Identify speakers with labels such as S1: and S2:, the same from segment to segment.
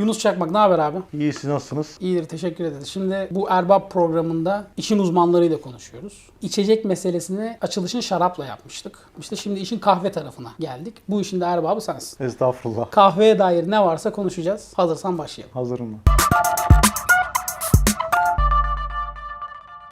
S1: Yunus Çakmak ne haber abi?
S2: İyi siz nasılsınız?
S1: İyidir teşekkür ederiz. Şimdi bu Erbap programında işin uzmanlarıyla konuşuyoruz. İçecek meselesini açılışın şarapla yapmıştık. İşte şimdi işin kahve tarafına geldik. Bu işin de erbabı sensin.
S2: Estağfurullah.
S1: Kahveye dair ne varsa konuşacağız. Hazırsan başlayalım.
S2: Hazırım?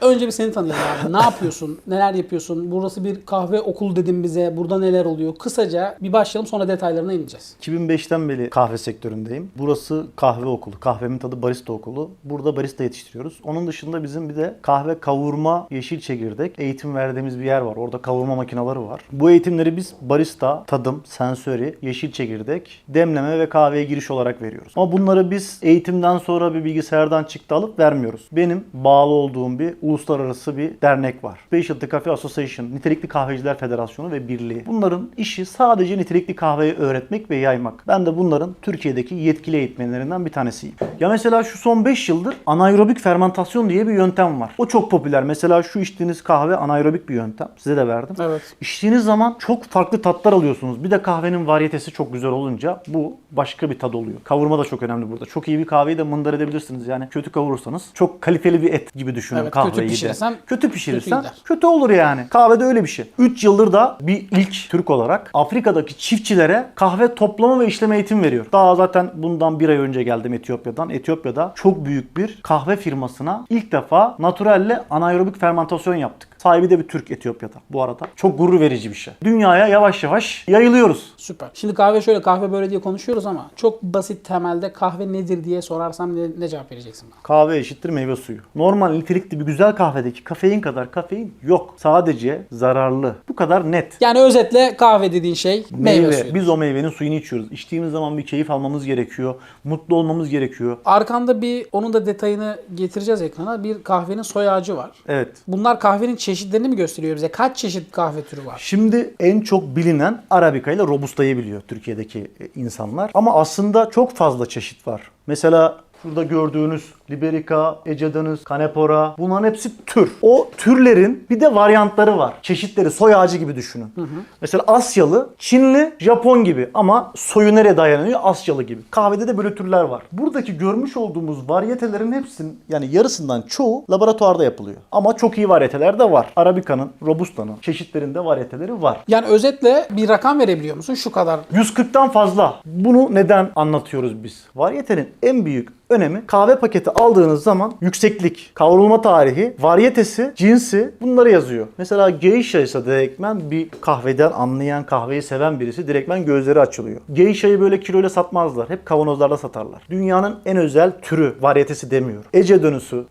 S1: Önce bir seni tanıyalım abi. Ne yapıyorsun? Neler yapıyorsun? Burası bir kahve okulu dedim bize. Burada neler oluyor? Kısaca bir başlayalım sonra detaylarına ineceğiz.
S2: 2005'ten beri kahve sektöründeyim. Burası kahve okulu. Kahvemin tadı barista okulu. Burada barista yetiştiriyoruz. Onun dışında bizim bir de kahve kavurma, yeşil çekirdek eğitim verdiğimiz bir yer var. Orada kavurma makineleri var. Bu eğitimleri biz barista, tadım, sensöri, yeşil çekirdek, demleme ve kahveye giriş olarak veriyoruz. Ama bunları biz eğitimden sonra bir bilgisayardan çıktı alıp vermiyoruz. Benim bağlı olduğum bir uluslararası bir dernek var. Specialty Coffee Association, Nitelikli Kahveciler Federasyonu ve Birliği. Bunların işi sadece nitelikli kahveyi öğretmek ve yaymak. Ben de bunların Türkiye'deki yetkili eğitmenlerinden bir tanesiyim. Ya mesela şu son 5 yıldır anaerobik fermentasyon diye bir yöntem var. O çok popüler. Mesela şu içtiğiniz kahve anaerobik bir yöntem. Size de verdim.
S1: Evet.
S2: İçtiğiniz zaman çok farklı tatlar alıyorsunuz. Bir de kahvenin varyetesi çok güzel olunca bu başka bir tad oluyor. Kavurma da çok önemli burada. Çok iyi bir kahveyi de mındar edebilirsiniz. Yani kötü kavurursanız çok kaliteli bir et gibi düşünün
S1: Evet,
S2: kahveyi
S1: kötü
S2: de.
S1: pişirirsen
S2: kötü pişirirsen
S1: kötü
S2: kötü, olur yani. Kahvede öyle bir şey. 3 yıldır da bir ilk Türk olarak Afrika'daki çiftçilere kahve toplama ve işleme eğitim veriyor. Daha zaten bundan bir ay önce geldim Etiyopya'dan. Etiyopya'da çok büyük bir kahve firmasına ilk defa naturalle anaerobik fermentasyon yaptık. Sahibi de bir Türk Etiyopya'da bu arada. Çok gurur verici bir şey. Dünyaya yavaş yavaş yayılıyoruz.
S1: Süper. Şimdi kahve şöyle kahve böyle diye konuşuyoruz ama çok basit temelde kahve nedir diye sorarsam ne, ne cevap vereceksin bana?
S2: Kahve eşittir meyve suyu. Normal nitelikli bir güzel kahvedeki kafein kadar kafein yok. Sadece zararlı. Bu kadar net.
S1: Yani özetle kahve dediğin şey meyve, suyu.
S2: Biz o meyvenin suyunu içiyoruz. İçtiğimiz zaman bir keyif almamız gerekiyor. Mutlu olmamız gerekiyor.
S1: Arkanda bir onun da detayını getireceğiz ekrana. Bir kahvenin soy ağacı var.
S2: Evet.
S1: Bunlar kahvenin çeşitlerini mi gösteriyor bize? Kaç çeşit kahve türü var?
S2: Şimdi en çok bilinen Arabica ile Robusta'yı biliyor Türkiye'deki e, insanlar. Ama aslında çok fazla çeşit var. Mesela Şurada gördüğünüz Liberica, Ecedanus, Canepora bunların hepsi tür. O türlerin bir de varyantları var. Çeşitleri soy ağacı gibi düşünün. Mesela Asyalı, Çinli, Japon gibi ama soyu nereye dayanıyor? Asyalı gibi. Kahvede de böyle türler var. Buradaki görmüş olduğumuz varyetelerin hepsinin yani yarısından çoğu laboratuvarda yapılıyor. Ama çok iyi varyeteler de var. Arabica'nın, Robusta'nın çeşitlerinde varyeteleri var.
S1: Yani özetle bir rakam verebiliyor musun? Şu kadar
S2: 140'tan fazla. Bunu neden anlatıyoruz biz? Varyetenin en büyük önemi kahve paketi aldığınız zaman yükseklik, kavrulma tarihi, varyetesi, cinsi bunları yazıyor. Mesela geisha ise direktmen bir kahveden anlayan, kahveyi seven birisi direktmen gözleri açılıyor. Geisha'yı böyle kiloyla satmazlar. Hep kavanozlarda satarlar. Dünyanın en özel türü, varyetesi demiyor. Ece dönüsü,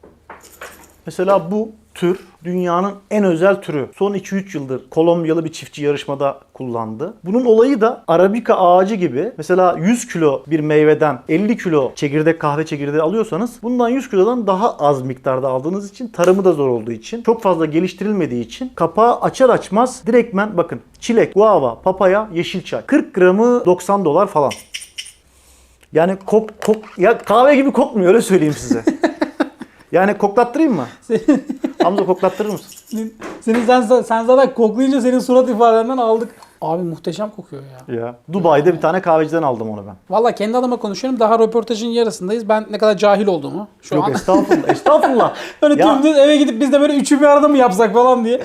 S2: Mesela bu tür dünyanın en özel türü. Son 2-3 yıldır Kolombiyalı bir çiftçi yarışmada kullandı. Bunun olayı da Arabica ağacı gibi. Mesela 100 kilo bir meyveden 50 kilo çekirdek kahve çekirdeği alıyorsanız bundan 100 kilodan daha az miktarda aldığınız için tarımı da zor olduğu için çok fazla geliştirilmediği için kapağı açar açmaz direktmen bakın çilek, guava, papaya, yeşil çay. 40 gramı 90 dolar falan. Yani kok, kok ya kahve gibi kokmuyor öyle söyleyeyim size. Yani koklattırayım mı? Hamza koklattırır mısın?
S1: Senin, senin sen, sen zaten koklayınca senin surat ifadenden aldık. Abi muhteşem kokuyor ya.
S2: Ya. Dubai'de bir tane kahveciden aldım onu ben.
S1: Valla kendi adıma konuşuyorum. Daha röportajın yarısındayız. Ben ne kadar cahil olduğumu şu
S2: Yok
S1: an.
S2: estağfurullah. Estağfurullah.
S1: Böyle
S2: ya,
S1: dümdüz eve gidip biz de böyle üçü bir arada mı yapsak falan diye.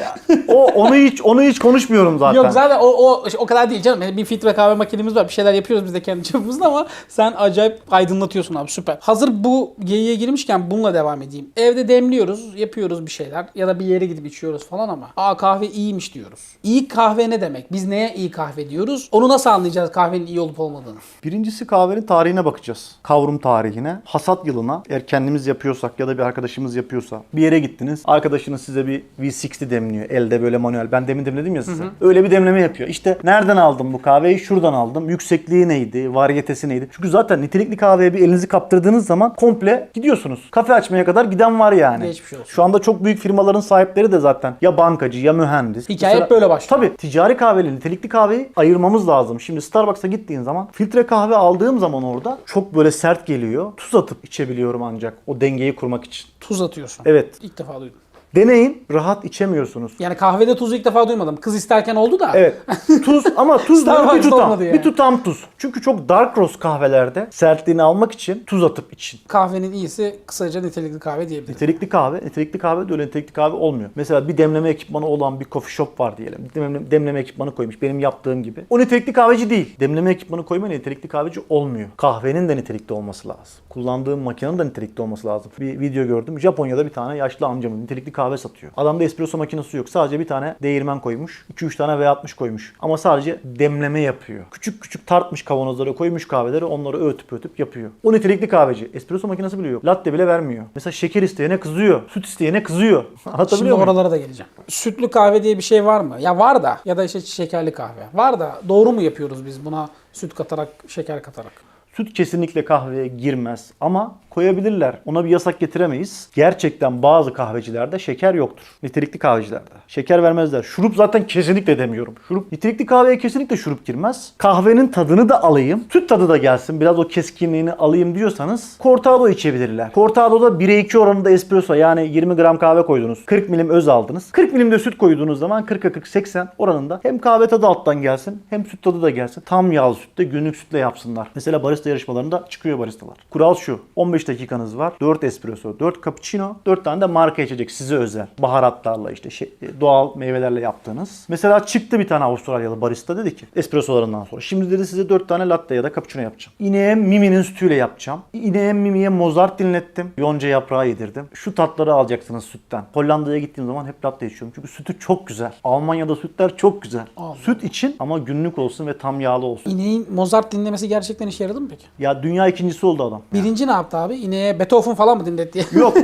S2: o onu hiç onu hiç konuşmuyorum zaten.
S1: Yok zaten o, o, o kadar değil canım. Yani Bir filtre kahve makinemiz var. Bir şeyler yapıyoruz biz de kendi çapımızda ama sen acayip aydınlatıyorsun abi süper. Hazır bu geyiğe girmişken bununla devam edeyim. Evde demliyoruz, yapıyoruz bir şeyler ya da bir yere gidip içiyoruz falan ama aa kahve iyiymiş diyoruz. İyi kahve ne demek? Biz neye iyi kahve diyoruz? Onu nasıl anlayacağız kahvenin iyi olup olmadığını?
S2: Birincisi kahvenin tarihine bakacağız. Kavrum tarihine, hasat yılına. Eğer kendimiz yapıyorsak ya da bir arkadaşımız yapıyorsa bir yere gittiniz. Arkadaşınız size bir V60 demliyor. Elde böyle manuel. Ben demin demledim ya size. Öyle bir demleme yapıyor. İşte nereden aldım bu kahveyi? Şuradan aldım. Yüksekliği neydi? Varyetesi neydi? Çünkü zaten nitelikli kahveye bir elinizi kaptırdığınız zaman komple gidiyorsunuz. Kafe açmaya kadar giden var yani.
S1: Geçmiş olsun.
S2: Şu anda çok büyük firmaların sahipleri de zaten ya bankacı ya mühendis.
S1: Hikaye hep böyle başlıyor.
S2: Tabii ticari kahveyle nitelikli kahveyi ayırmamız lazım. Şimdi Starbucks'a gittiğin zaman filtre kahve aldığım zaman orada çok böyle sert geliyor. Tuz atıp içebiliyorum ancak o dengeyi kurmak için.
S1: Tuz atıyorsun.
S2: Evet.
S1: İlk defa duydum.
S2: Deneyin. Rahat içemiyorsunuz.
S1: Yani kahvede tuzu ilk defa duymadım. Kız isterken oldu da.
S2: Evet. Tuz ama tuz böyle bir tutam.
S1: yani.
S2: Bir tutam tuz. Çünkü çok dark roast kahvelerde sertliğini almak için tuz atıp için.
S1: Kahvenin iyisi kısaca nitelikli kahve diyebilirim.
S2: Nitelikli kahve, nitelikli kahve de öyle nitelikli kahve olmuyor. Mesela bir demleme ekipmanı olan bir coffee shop var diyelim. Demleme, demleme ekipmanı koymuş benim yaptığım gibi. O nitelikli kahveci değil. Demleme ekipmanı koyma nitelikli kahveci olmuyor. Kahvenin de nitelikli olması lazım. Kullandığım makinenin de nitelikli olması lazım. Bir video gördüm. Japonya'da bir tane yaşlı amcamın nitelikli kahve satıyor. Adamda espresso makinesi yok. Sadece bir tane değirmen koymuş. 2-3 tane V60 koymuş. Ama sadece demleme yapıyor. Küçük küçük tartmış kavanozlara koymuş kahveleri onları öğütüp öğütüp yapıyor. O nitelikli kahveci. Espresso makinesi bile yok. Latte bile vermiyor. Mesela şeker isteyene kızıyor. Süt isteyene kızıyor.
S1: Şimdi
S2: Anlatabiliyor muyum?
S1: oralara da geleceğim. Sütlü kahve diye bir şey var mı? Ya var da ya da işte şekerli kahve. Var da doğru mu yapıyoruz biz buna süt katarak, şeker katarak?
S2: Süt kesinlikle kahveye girmez ama koyabilirler. Ona bir yasak getiremeyiz. Gerçekten bazı kahvecilerde şeker yoktur. Nitelikli kahvecilerde. Şeker vermezler. Şurup zaten kesinlikle demiyorum. Şurup nitelikli kahveye kesinlikle şurup girmez. Kahvenin tadını da alayım. Süt tadı da gelsin. Biraz o keskinliğini alayım diyorsanız Cortado içebilirler. Cortado'da 1'e 2 oranında espresso yani 20 gram kahve koydunuz. 40 milim öz aldınız. 40 milim de süt koyduğunuz zaman 40'a 40 80 oranında hem kahve tadı alttan gelsin hem süt tadı da gelsin. Tam yağlı sütte günlük sütle yapsınlar. Mesela barista yarışmalarında çıkıyor baristalar. Kural şu. 15 dakikanız var. 4 espresso, 4 cappuccino, 4 tane de marka içecek size özel. Baharatlarla işte şey, doğal meyvelerle yaptığınız. Mesela çıktı bir tane Avustralyalı barista dedi ki espressolarından sonra. Şimdi dedi size 4 tane latte ya da cappuccino yapacağım. İneğe Mimi'nin sütüyle yapacağım. İneğe Mimi'ye Mozart dinlettim. Yonca yaprağı yedirdim. Şu tatları alacaksınız sütten. Hollanda'ya gittiğim zaman hep latte içiyorum. Çünkü sütü çok güzel. Almanya'da sütler çok güzel.
S1: Allah.
S2: Süt için ama günlük olsun ve tam yağlı olsun.
S1: İneğin Mozart dinlemesi gerçekten işe yaradı mı peki?
S2: Ya dünya ikincisi oldu adam.
S1: Birinci ne yaptı abi? İneğe Beethoven falan mı dinletti?
S2: Yok.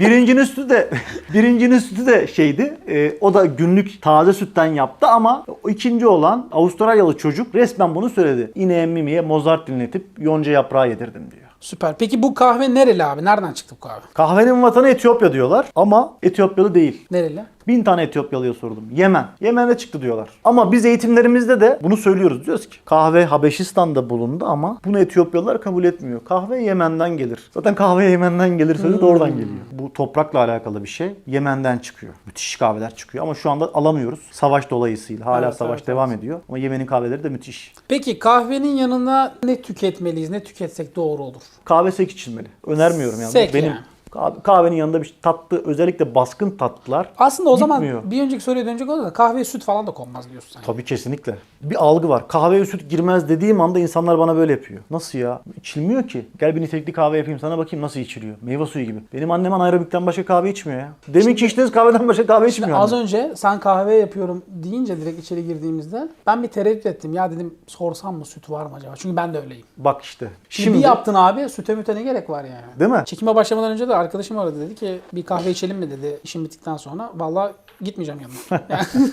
S2: Birincinin sütü de birincinin sütü de şeydi. e, o da günlük taze sütten yaptı ama o ikinci olan Avustralyalı çocuk resmen bunu söyledi. İneğe mimiye Mozart dinletip yonca yaprağı yedirdim diyor.
S1: Süper. Peki bu kahve nereli abi? Nereden çıktı bu kahve?
S2: Kahvenin vatanı Etiyopya diyorlar ama Etiyopyalı değil.
S1: Nereli?
S2: Bin tane Etiyopyalıya sordum. Yemen. Yemen'de çıktı diyorlar. Ama biz eğitimlerimizde de bunu söylüyoruz. Diyoruz ki kahve Habeşistan'da bulundu ama bunu Etiyopyalılar kabul etmiyor. Kahve Yemen'den gelir. Zaten kahve Yemen'den gelir sözü de oradan geliyor. Bu toprakla alakalı bir şey. Yemen'den çıkıyor. Müthiş kahveler çıkıyor ama şu anda alamıyoruz. Savaş dolayısıyla. Hala
S1: Evet,
S2: savaş
S1: evet,
S2: devam ediyor. Ama Yemen'in kahveleri de müthiş.
S1: Peki kahvenin yanına ne tüketmeliyiz? Ne tüketsek doğru olur?
S2: Kahve sek içilmeli. Önermiyorum yani.
S1: Sek
S2: Benim
S1: yani.
S2: Kahve- kahvenin yanında bir tatlı özellikle baskın tatlılar
S1: Aslında o
S2: Gitmiyor.
S1: zaman bir önceki soruya dönecek olursa kahveye süt falan da konmaz diyorsun sen.
S2: Tabii kesinlikle. Bir algı var. Kahveye süt girmez dediğim anda insanlar bana böyle yapıyor. Nasıl ya? İçilmiyor ki. Gel bir nitelikli kahve yapayım sana bakayım nasıl içiliyor. Meyve suyu gibi. Benim annem anaerobikten başka kahve içmiyor ya. Demin ki içtiğiniz kahveden başka kahve içmiyor.
S1: az
S2: annem.
S1: önce sen kahve yapıyorum deyince direkt içeri girdiğimizde ben bir tereddüt ettim. Ya dedim sorsam mı süt var mı acaba? Çünkü ben de öyleyim.
S2: Bak işte.
S1: Şimdi,
S2: Şimdi
S1: bir yaptın abi süte müte ne gerek var yani?
S2: Değil mi?
S1: Çekime başlamadan önce de arkadaşım aradı dedi ki bir kahve içelim mi dedi işim bittikten sonra. Vallahi gitmeyeceğim yanına. Yani-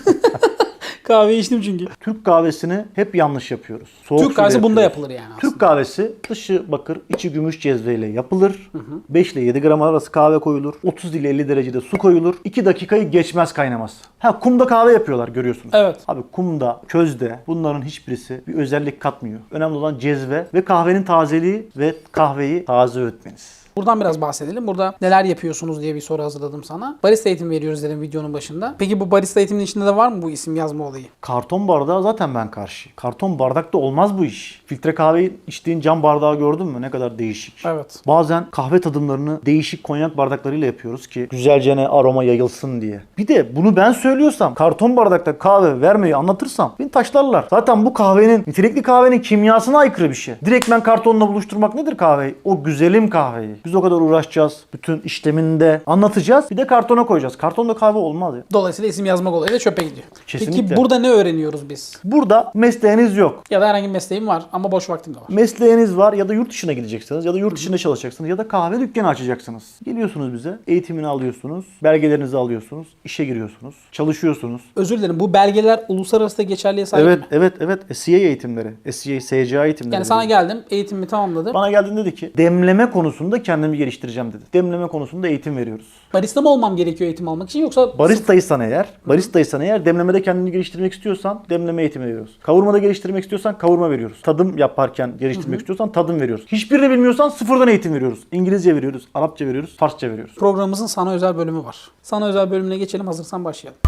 S1: Kahve içtim çünkü.
S2: Türk kahvesini hep yanlış yapıyoruz. Soğuk
S1: Türk kahvesi bunda
S2: yapıyoruz.
S1: yapılır yani aslında.
S2: Türk kahvesi dışı bakır, içi gümüş cezveyle yapılır. 5 ile 7 gram arası kahve koyulur. 30 ile 50 derecede su koyulur. 2 dakikayı geçmez kaynaması. Ha kumda kahve yapıyorlar görüyorsunuz.
S1: Evet.
S2: Abi kumda, közde bunların hiçbirisi bir özellik katmıyor. Önemli olan cezve ve kahvenin tazeliği ve kahveyi taze öğütmeniz.
S1: Buradan biraz bahsedelim. Burada neler yapıyorsunuz diye bir soru hazırladım sana. Barista eğitimi veriyoruz dedim videonun başında. Peki bu barista eğitiminin içinde de var mı bu isim yazma olayı?
S2: Karton bardağı zaten ben karşı. Karton bardakta olmaz bu iş. Filtre kahveyi içtiğin cam bardağı gördün mü? Ne kadar değişik.
S1: Evet.
S2: Bazen kahve tadımlarını değişik konyak bardaklarıyla yapıyoruz ki güzelce ne aroma yayılsın diye. Bir de bunu ben söylüyorsam, karton bardakta kahve vermeyi anlatırsam beni taşlarlar. Zaten bu kahvenin, nitelikli kahvenin kimyasına aykırı bir şey. Direkt ben kartonla buluşturmak nedir kahveyi? O güzelim kahveyi. Biz o kadar uğraşacağız. Bütün işleminde anlatacağız. Bir de kartona koyacağız. Kartonda kahve olmaz ya.
S1: Dolayısıyla isim yazmak olayı da çöpe gidiyor.
S2: Kesinlikle.
S1: Peki burada ne öğreniyoruz biz?
S2: Burada mesleğiniz yok.
S1: Ya da herhangi bir mesleğim var ama boş vaktim de var.
S2: Mesleğiniz var ya da yurt dışına gideceksiniz ya da yurt dışında çalışacaksınız ya da kahve dükkanı açacaksınız. Geliyorsunuz bize, eğitimini alıyorsunuz, belgelerinizi alıyorsunuz, işe giriyorsunuz, çalışıyorsunuz.
S1: Özür dilerim bu belgeler uluslararası da geçerliğe sahip
S2: Evet,
S1: mi?
S2: evet, evet. SCA eğitimleri, SCA, SCA eğitimleri.
S1: Yani sana geldim, eğitimimi tamamladım.
S2: Bana geldiğinde dedi ki demleme konusunda kendini kendimi geliştireceğim dedi. Demleme konusunda eğitim veriyoruz.
S1: Barista mı olmam gerekiyor eğitim almak için yoksa
S2: Baristaysan eğer, baristaysan eğer demlemede kendini geliştirmek istiyorsan demleme eğitimi veriyoruz. Kavurmada geliştirmek istiyorsan kavurma veriyoruz. Tadım yaparken geliştirmek istiyorsan tadım veriyoruz. Hiçbirini bilmiyorsan sıfırdan eğitim veriyoruz. İngilizce veriyoruz, Arapça veriyoruz, Farsça veriyoruz.
S1: programımızın sana özel bölümü var. Sana özel bölümüne geçelim hazırsan başlayalım.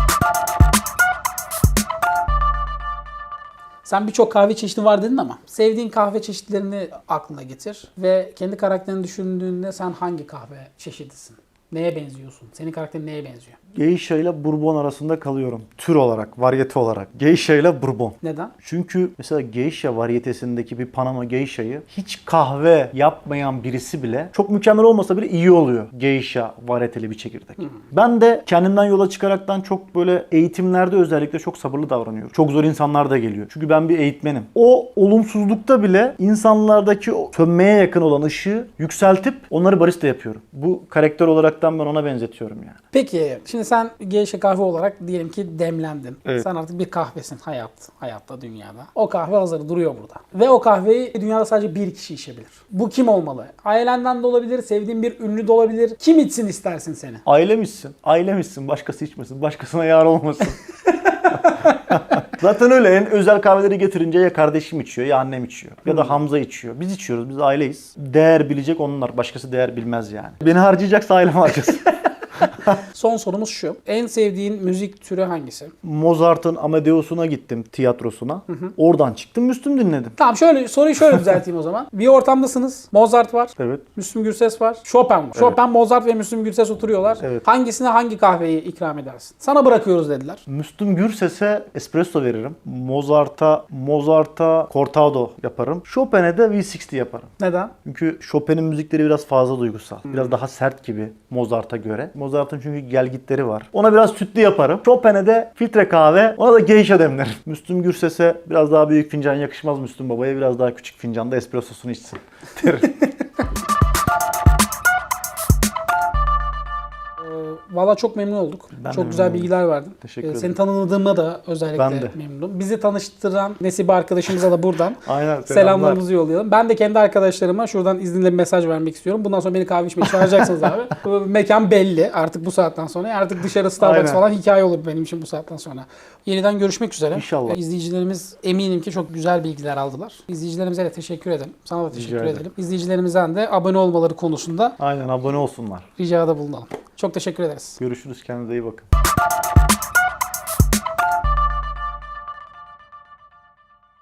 S1: Sen birçok kahve çeşidi var dedin ama sevdiğin kahve çeşitlerini aklına getir ve kendi karakterini düşündüğünde sen hangi kahve çeşidisin? Neye benziyorsun? Senin karakterin neye benziyor?
S2: Geisha ile bourbon arasında kalıyorum. Tür olarak, varyete olarak. Geisha ile bourbon.
S1: Neden?
S2: Çünkü mesela geisha varyetesindeki bir Panama geisha'yı hiç kahve yapmayan birisi bile çok mükemmel olmasa bile iyi oluyor. Geisha varyeteli bir çekirdek. Ben de kendimden yola çıkaraktan çok böyle eğitimlerde özellikle çok sabırlı davranıyorum. Çok zor insanlar da geliyor. Çünkü ben bir eğitmenim. O olumsuzlukta bile insanlardaki o sönmeye yakın olan ışığı yükseltip onları barista yapıyorum. Bu karakter olaraktan ben ona benzetiyorum yani.
S1: Peki şimdi sen geisha kahve olarak diyelim ki demlendin.
S2: Evet.
S1: Sen artık bir kahvesin hayat, hayatta, dünyada. O kahve hazır duruyor burada. Ve o kahveyi dünyada sadece bir kişi içebilir. Bu kim olmalı? Ailenden de olabilir, sevdiğin bir ünlü de olabilir. Kim içsin istersin seni?
S2: Ailemişsin. Ailemişsin. Başkası içmesin. Başkasına yar olmasın. Zaten öyle en özel kahveleri getirince ya kardeşim içiyor ya annem içiyor. Ya da Hamza içiyor. Biz içiyoruz. Biz aileyiz. Değer bilecek onlar. Başkası değer bilmez yani. Beni harcayacaksa ailem harcasın.
S1: Son sorumuz şu. En sevdiğin müzik türü hangisi?
S2: Mozart'ın Amadeus'una gittim tiyatrosuna. Oradan çıktım Müslüm dinledim.
S1: Tamam şöyle soruyu şöyle düzelteyim o zaman. Bir ortamdasınız. Mozart var.
S2: Evet.
S1: Müslüm Gürses var. Chopin var. Chopin, Mozart ve Müslüm Gürses oturuyorlar.
S2: Evet.
S1: Hangisine hangi kahveyi ikram edersin? Sana bırakıyoruz dediler.
S2: Müslüm Gürses'e espresso veririm. Mozart'a Mozart'a cortado yaparım. Chopin'e de V60 yaparım.
S1: Neden?
S2: Çünkü Chopin'in müzikleri biraz fazla duygusal. Biraz daha sert gibi Mozart'a göre. Mozart'ın çünkü gelgitleri var. Ona biraz sütlü yaparım. Chopin'e de filtre kahve, ona da geisha demlerim. Müslüm Gürses'e biraz daha büyük fincan yakışmaz Müslüm Baba'ya biraz daha küçük fincanda espressosunu içsin. derim.
S1: Valla çok memnun olduk.
S2: Ben
S1: çok güzel
S2: memnun
S1: bilgiler verdin.
S2: Teşekkür
S1: Ee,
S2: ederim.
S1: Seni tanıdığıma da özellikle
S2: Ben de.
S1: memnunum. Bizi tanıştıran Nesibe arkadaşımıza da buradan
S2: Aynen selamlar.
S1: selamlarımızı yollayalım. Ben de kendi arkadaşlarıma şuradan izninle bir mesaj vermek istiyorum. Bundan sonra beni kahve içmeye çağıracaksınız abi. Mekan belli artık bu saatten sonra. Artık dışarı Starbucks
S2: Aynen.
S1: falan hikaye olur benim için bu saatten sonra. Yeniden görüşmek üzere.
S2: İnşallah.
S1: Ee, İzleyicilerimiz eminim ki çok güzel bilgiler aldılar. İzleyicilerimize de teşekkür ederim. Sana da teşekkür
S2: ederim.
S1: edelim. İzleyicilerimizden de abone olmaları konusunda
S2: Aynen abone olsunlar.
S1: ricada bulunalım. Çok teşekkür ederiz.
S2: Görüşürüz kendinize iyi bakın.